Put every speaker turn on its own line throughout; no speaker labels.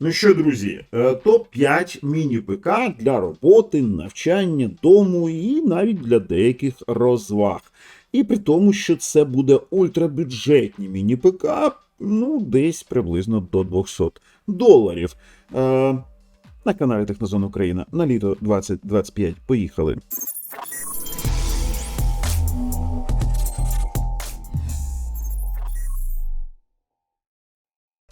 Ну що, друзі, е, топ-5 міні-ПК для роботи, навчання, дому і навіть для деяких розваг. І при тому, що це буде ультрабюджетні міні-ПК, ну, десь приблизно до 200 доларів. Е, на каналі Технозон Україна на літо 2025. Поїхали.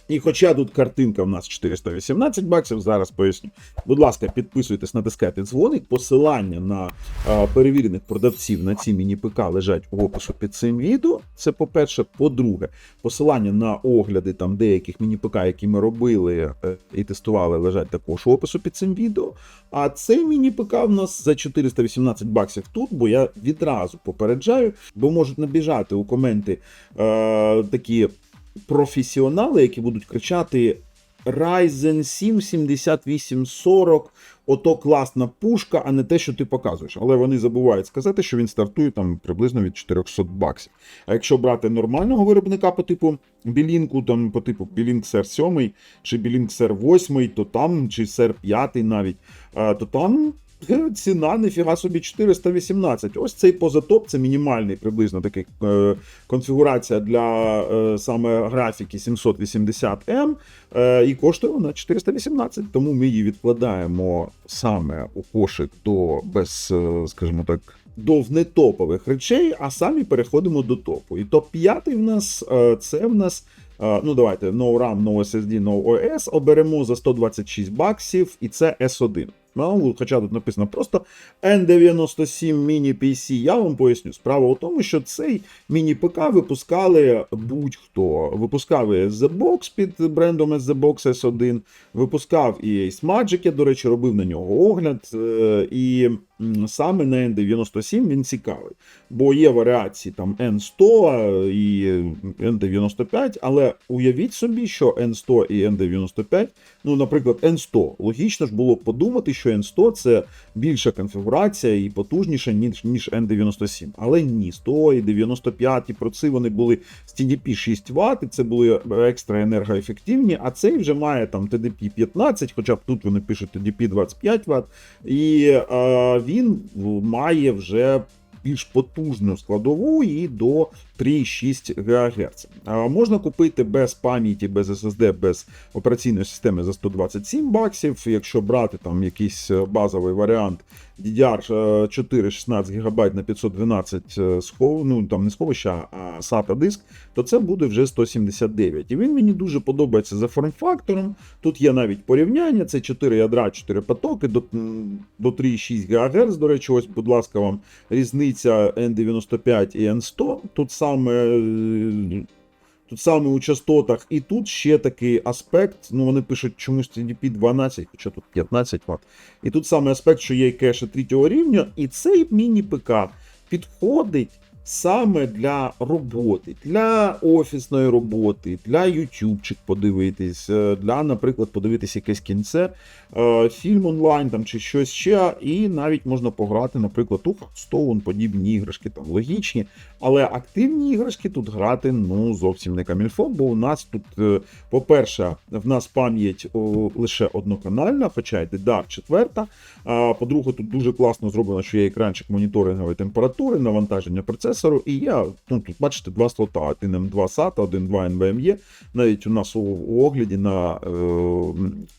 І хоча тут картинка в нас 418 баксів, зараз поясню. Будь ласка, підписуйтесь, натискайте дзвоник. Посилання на е, перевірених продавців на ці міні-ПК лежать в опису під цим відео. Це по-перше. По-друге, посилання на огляди там деяких міні-ПК, які ми робили е, і тестували, лежать також в опису під цим відео. А цей міні-ПК в нас за 418 баксів тут, бо я відразу попереджаю, бо можуть набіжати у коменти е, такі професіонали, які будуть кричати Ryzen 7 7840, ото класна пушка, а не те, що ти показуєш. Але вони забувають сказати, що він стартує там приблизно від 400 баксів. А якщо брати нормального виробника по типу білінку, там по типу Білінк SR 7 чи Білінк SR 8, то там, чи SR 5 навіть, то там Е, Ціна нефіга собі 418. Ось цей позатоп, це мінімальний приблизно такий е, конфігурація для е, саме графіки 780M. Е, і коштує вона 418. Тому ми її відкладаємо саме у кошик до без, скажімо так. До внетопових речей, а самі переходимо до топу. І топ 5 в нас е, це в нас. е, Ну, давайте no RAM, no SSD, no OS. Оберемо за 126 баксів, і це S1. Ну, хоча тут написано просто N97 Mini PC, я вам поясню. Справа у тому, що цей міні-ПК випускали будь-хто. Випускав і The Box під брендом The Box S1, випускав і Ace Magic, я, до речі, робив на нього огляд. е, І саме на N97 він цікавий. Бо є варіації там N100 і N95, але уявіть собі, що N100 і N95, ну, наприклад, N100. Логічно ж було б подумати, що N100 це більша конфігурація і потужніша, ніж, ніж N97. Але ні, 100 і 95 і проці вони були з TDP 6 Вт, і це були екстра енергоефективні, а цей вже має там TDP 15, хоча б тут вони пишуть TDP 25 Вт, і е, він має вже більш потужну складову і до 3,6 ГГц. Можна купити без пам'яті, без SSD, без операційної системи за 127 баксів. Якщо брати там якийсь е, базовий варіант DDR4 16 ГБ на 512 е, схов, ну там не сховища, а SATA диск, то це буде вже 179. І він мені дуже подобається за форм-фактором. Тут є навіть порівняння: це 4 ядра, 4 потоки до, до 3,6 ГГц. До речі, ось, будь ласка, вам різниця N95 і N100. Тут саме. Тут саме у частотах, і тут ще такий аспект. Ну вони пишуть чомусь TDP 12, хоча тут 15 Вт. І тут саме аспект, що є кеше третього рівня, і цей міні-ПК підходить саме для роботи, для офісної роботи, для ютубчик подивитись, е, для, наприклад, подивитись якесь кінце, е, фільм онлайн там чи щось ще, і навіть можна пограти, наприклад, у Hearthstone, подібні іграшки там логічні. Але активні іграшки тут грати ну зовсім не камільфо, бо у нас тут, е, по-перше, в нас пам'ять лише одноканальна, хоча й DDR четверта. А по-друге, тут дуже класно зроблено, що є екранчик моніторингової температури, навантаження процесору. І я, ну тут бачите, два слота: один M2 SATA, один 2 NVMe. Навіть у нас у, огляді на е,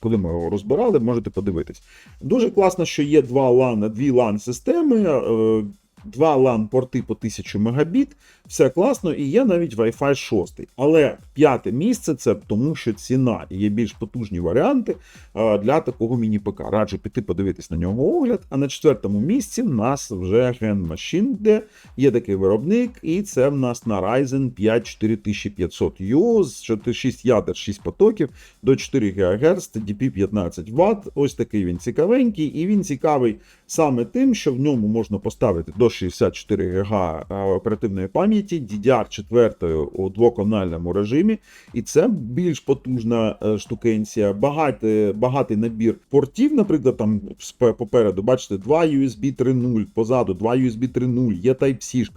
коли ми його розбирали, можете подивитись. Дуже класно, що є два LAN, дві LAN системи. Е, Два LAN порти по 1000 Мбіт, все класно, і є навіть Wi-Fi 6. Але п'яте місце це тому, що ціна і є більш потужні варіанти для такого міні-ПК. Раджу піти подивитись на нього огляд. А на четвертому місці в нас вже Gen Machine, де є такий виробник, і це в нас на Ryzen 5 4500U з 6 ядер, 6 потоків до 4 ГГц, TDP 15 Вт. Ось такий він цікавенький, і він цікавий саме тим, що в ньому можна поставити до 64 ГБ оперативної пам'яті, DDR4 у двоканальному режимі, і це більш потужна е, штукенція. Багатий, багатий набір портів, наприклад, там попереду, бачите, 2 USB 3.0, позаду 2 USB 3.0, є Type-C.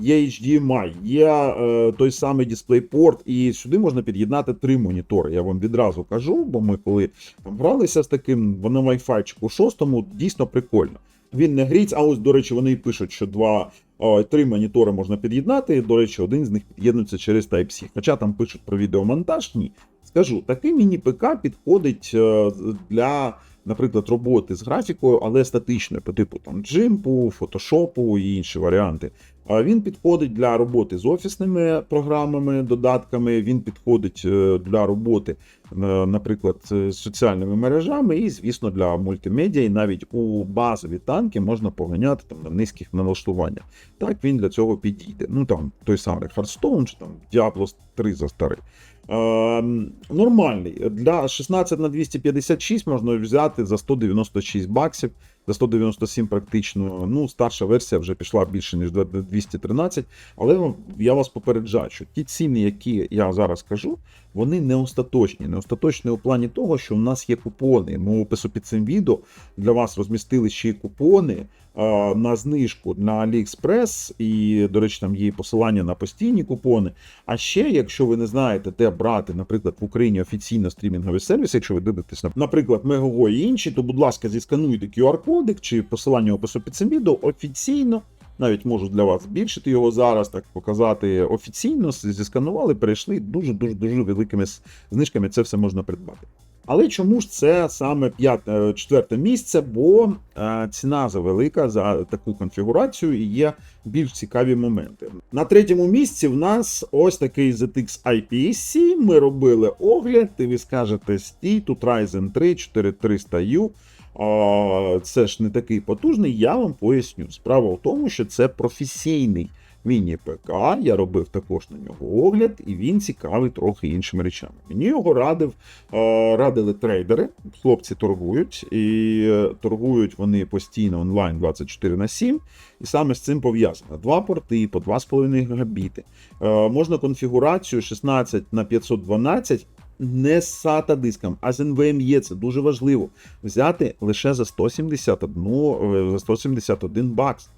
є HDMI, є е, той самий DisplayPort, і сюди можна під'єднати три монітори. Я вам відразу кажу, бо ми коли гралися з таким на Wi-Fi 6, дійсно прикольно. Він не гріться, а ось, до речі, вони пишуть, що два. о, Три монітори можна під'єднати. До речі, один з них під'єднується через Type-C. Хоча там пишуть про відеомонтаж, ні. Скажу, такий міні-ПК підходить е, для, наприклад, роботи з графікою, але статичною, по типу там джимпу, фотошопу і інші варіанти. Він підходить для роботи з офісними програмами, додатками. Він підходить е, для роботи, наприклад, з соціальними мережами, і, звісно, для мультимедіа. І навіть у базові танки можна поганяти там на низьких налаштуваннях. Так він для цього підійде. Ну там той самий Hearthstone чи там Diablo 3 за старий. Е, нормальний. Для 16 на 256 можна взяти за 196 баксів, за 197 практично. Ну, старша версія вже пішла більше, ніж 213. Але я вас попереджаю, що ті ціни, які я зараз кажу, вони не остаточні. Не остаточні у плані того, що в нас є купони. Ми опису під цим відео для вас розмістили ще й купони е, на знижку на AliExpress, і, до речі, там є посилання на постійні купони. А ще, якщо ви не знаєте, де брати, наприклад, в Україні офіційно стрімінговий сервіс, якщо ви дивитесь, наприклад, Мегого і інші, то, будь ласка, зіскануйте QR-кодик чи посилання опису під цим відео офіційно. Навіть можу для вас збільшити його зараз, так показати офіційно. Зісканували, перейшли дуже дуже великими знижками. Це все можна придбати. Але чому ж це саме п'яте четверте місце? Бо е, ціна завелика за таку конфігурацію і є більш цікаві моменти. На третьому місці в нас ось такий ZX IPSC. Ми робили огляд, і ви скажете стій, тут Ryzen 3 4300U. Це ж не такий потужний, я вам поясню. Справа в тому, що це професійний міні-ПК. Я робив також на нього огляд, і він цікавий трохи іншими речами. Мені його радив, радили трейдери. Хлопці торгують, і е, торгують вони постійно онлайн 24 на 7. І саме з цим пов'язано. Два порти по 2,5 гігабіти. Е, Можна конфігурацію 16 на 512 не з SATA диском, а з NVMe. Це дуже важливо. Взяти лише за 171, е, за 171 бакс.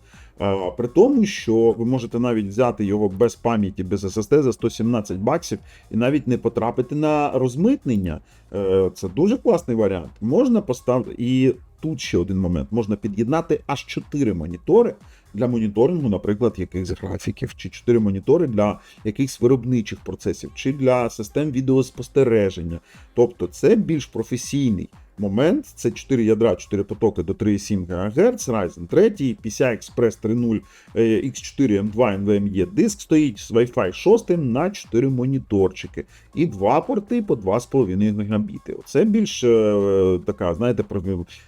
При тому, що ви можете навіть взяти його без пам'яті, без SSD за 117 баксів і навіть не потрапити на розмитнення. Е, Це дуже класний варіант. Можна поставити. І тут ще один момент: можна під'єднати аж 4 монітори для моніторингу, наприклад, якихось графіків, чи 4 монітори для якихось виробничих процесів, чи для систем відеоспостереження. Тобто це більш професійний момент. Це 4 ядра, 4 потоки до 3,7 ГГц, Ryzen 3, PCI Express 3.0 е, X4 M2 NVMe диск стоїть з Wi-Fi 6 на 4 моніторчики і два порти по 2,5 гігабіти. Це більш е, така, знаєте,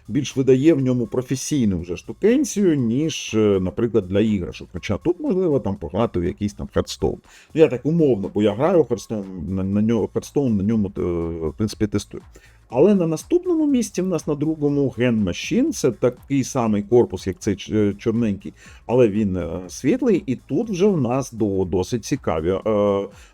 більш видає в ньому професійну вже штукенцію, ніж, е, наприклад, для іграшок. Хоча тут, можливо, там пограти в якийсь там. Ну, я так умовно, бо я граю Hearthstone, на, нього, Hearthstone на ньому, е, в принципі, тестую. Але на наступному місці в нас на другому Gen Machine, це такий самий корпус, як цей чорненький, але він е, світлий, і тут вже в нас до, досить цікаві е,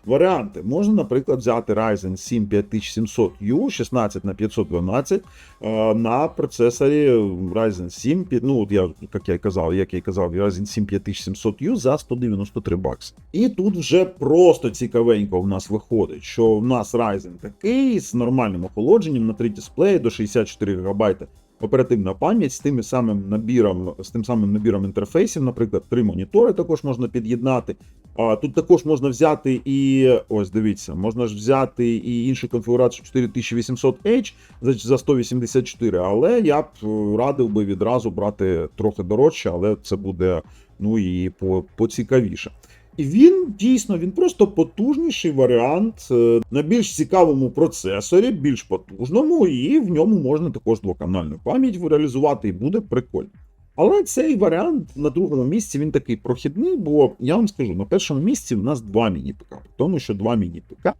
варіанти. Можна, наприклад, взяти Ryzen 7 5700U 16 на 512 е, на процесорі Ryzen 7, ну, от я, як я казав, як я казав, Ryzen 7 5700U за 193 бакси. І тут вже просто цікавенько в нас виходить, що в нас Ryzen такий з нормальним охолодженням на 3 дисплеї до 64 ГБ оперативна пам'ять з тим самим набіром, з тим самим набіром інтерфейсів, наприклад, три монітори також можна під'єднати. А тут також можна взяти і ось дивіться, можна ж взяти і іншу конфігурацію 4800H за, за 184, але я б е, радив би відразу брати трохи дорожче, але це буде ну і по, поцікавіше. І він дійсно він просто потужніший варіант е, на більш цікавому процесорі, більш потужному, і в ньому можна також двоканальну пам'ять реалізувати, і буде прикольно. Але цей варіант на другому місці він такий прохідний, бо я вам скажу, на першому місці в нас два міні-ПК, тому що два міні-ПК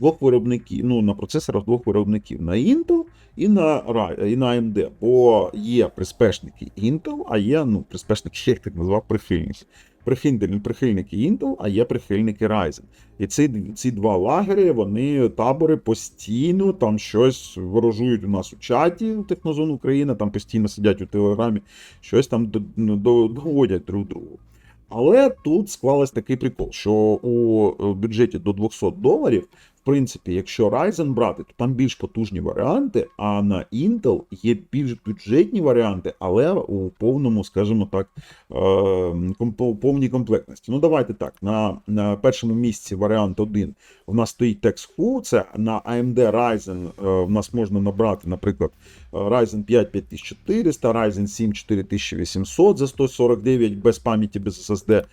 двох виробників, ну на процесорах двох виробників на Intel і на і на AMD. Бо є приспешники Intel, а є ну, приспешники, як так назвав, прихильники. Прихильники, Intel, а є прихильники Ryzen. І ці, ці два лагери, вони табори постійно там щось ворожують у нас у чаті Технозон Україна, там постійно сидять у Телеграмі, щось там ну, доводять друг другу. Але тут склалась такий прикол, що у бюджеті до 200 доларів, в принципі, якщо Ryzen брати, то там більш потужні варіанти, а на Intel є більш бюджетні варіанти, але у повному, скажімо так, е, повній комплектності. Ну, давайте так. На, на першому місці варіант 1 у нас стоїть TexHu, це на AMD Ryzen е, в нас можна набрати, наприклад, е, Ryzen 5 5400, Ryzen 7 4800 за 149 без пам'яті, без SSD.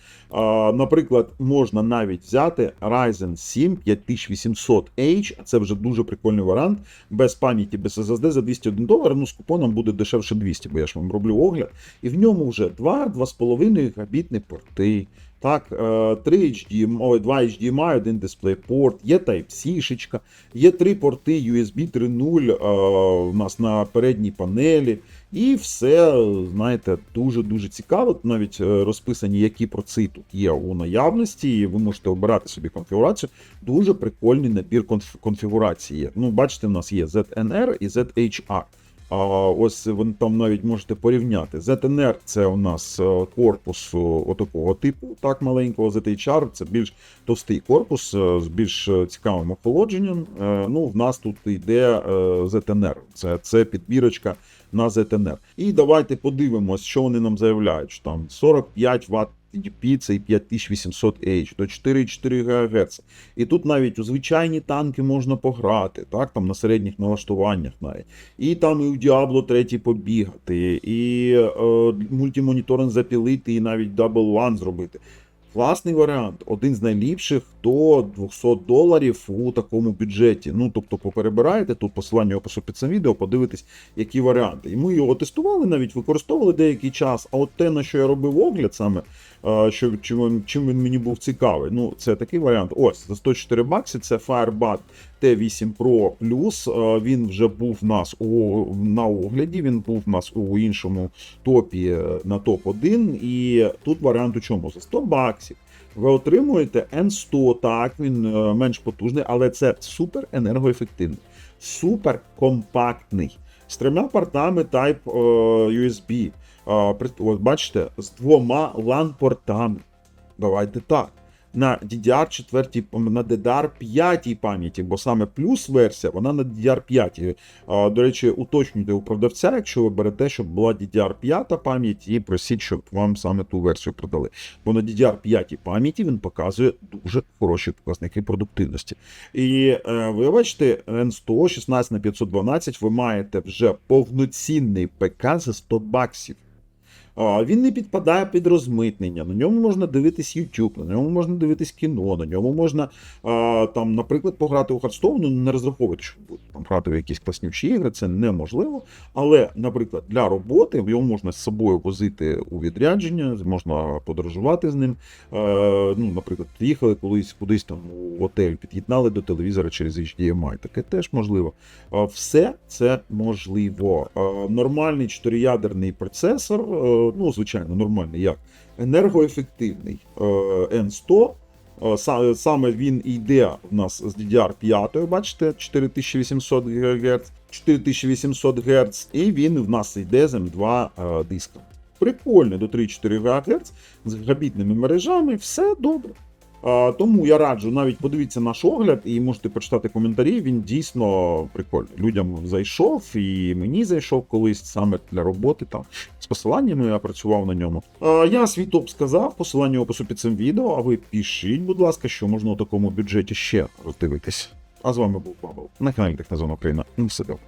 Наприклад, можна навіть взяти Ryzen 7 5800. 700H, це вже дуже прикольний варіант. Без пам'яті, без SSD за 201 долар, ну з купоном буде дешевше 200, бо я ж вам роблю огляд. І в ньому вже 2-2,5 габітні порти. Так, 3 HDMI, 2 HDMI, один DisplayPort, є Type-C-шечка, є три порти USB 3.0 е, у нас на передній панелі. І все, знаєте, дуже-дуже цікаво. Навіть е, розписані, які порти тут є у наявності, і ви можете обирати собі конфігурацію. Дуже прикольний набір конф- конфігурації. Ну, бачите, в нас є ZNR і ZHR. А ось ви там навіть можете порівняти. ZNR це у нас е, корпус е, отакого типу, так маленького. ZHR це більш товстий корпус з більш цікавим охолодженням. Ну, в нас тут йде ZNR. Це, це підбірочка на ZNR. І давайте подивимось, що вони нам заявляють. Що там 45 Вт TDP, це і 5800H до 4,4 ГГц. І тут навіть у звичайні танки можна пограти, так, там на середніх налаштуваннях навіть. І там і у Diablo 3 побігати, і е, мультимоніторинг запілити, і навіть Double One зробити. Класний варіант, один з найліпших до 200 доларів у такому бюджеті. Ну, тобто, поперебираєте тут посилання опису під цим відео, подивитись, які варіанти. І ми його тестували, навіть використовували деякий час. А от те, на що я робив огляд, саме що чим, він- мені був цікавий. Ну, це такий варіант. Ось за 104 бакси. Це Firebud T8 Pro Plus. Він вже був в нас у, на огляді. Він був в нас у іншому топі е, на топ-1. І тут варіант у чому? За 100 баксів. Ви отримуєте N100, так, він е, менш потужний, але це супер енергоефективний, супер компактний. З трьома портами Type е, USB. От бачите, з двома LAN-портами. Давайте так. На DDR4, пам- на DDR5 пам'яті, бо саме плюс версія, вона на DDR5. До речі, уточнюйте у продавця, якщо ви берете, щоб була DDR5 пам'ять, і просіть, щоб вам саме ту версію продали. Бо на DDR5 пам'яті він показує дуже хороші показники продуктивності. І е, ви бачите, N100 16 на 512 ви маєте вже повноцінний ПК за 100 баксів. Він не підпадає під розмитнення. На ньому можна дивитись YouTube, на ньому можна дивитись кіно, на ньому можна там, наприклад, пограти у Hearthstone, ну не розраховувати, що там грати в якісь класнючі ігри, це неможливо. Але, наприклад, для роботи його можна з собою возити у відрядження, можна подорожувати з ним. Е, ну, наприклад, приїхали колись кудись там у готель, під'єднали до телевізора через HDMI. Таке теж можливо. Е, Все це можливо. Е, Нормальний чотириядерний процесор, ну, звичайно, нормальний як енергоефективний е, N100. Е, Саме він йде в нас з DDR5, бачите, 4800 ГГц, 4800 Гц, і він в нас йде з M2 е, диском. Прикольно, до 3-4 ГГц з габітними мережами, все добре. Тому я раджу навіть подивіться наш огляд і можете почитати коментарі. Він дійсно прикольний. Людям зайшов, і мені зайшов колись саме для роботи там з посиланнями. Я працював на ньому. Я свій топ сказав, посилання в опису під цим відео. А ви пишіть, будь ласка, що можна у такому бюджеті ще роздивитись. А з вами був Бабл на каналі Технозон Україна. Ну, Все добре.